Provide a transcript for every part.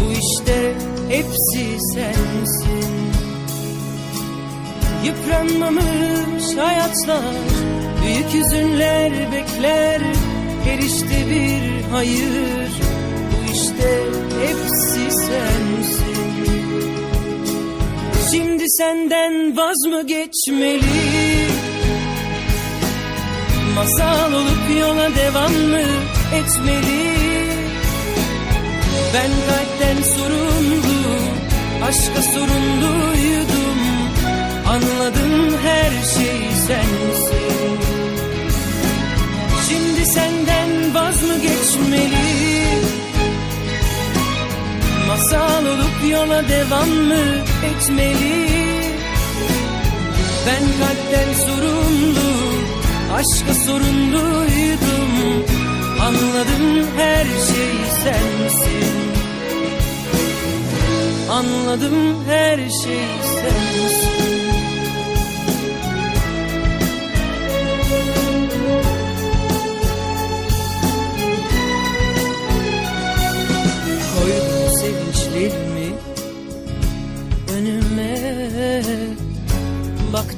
Bu işte hepsi sensin. Yıpranmamış hayatlar Büyük hüzünler bekler. Erişte bir hayır Bu işte hepsi sensin. Şimdi senden vaz mı geçmeli? Masal olup yola devam mı etmeli yola devam mı etmeli. Ben kalpten sorumlu Aşka sorumluydum. Anladım her şey sensin. Anladım her şey sensin. Koydum sevinçlerimi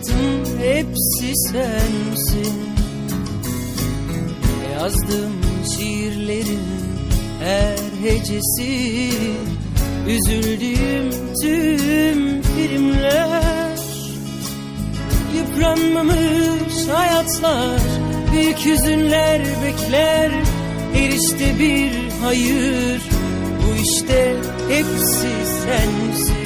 Baktım hepsi sensin. Yazdığım şiirlerin her hecesi. Üzüldüğüm tüm filmler. Yıpranmamış hayatlar Büyük hüzünler bekler. Erişte bir hayır Bu işte hepsi sensin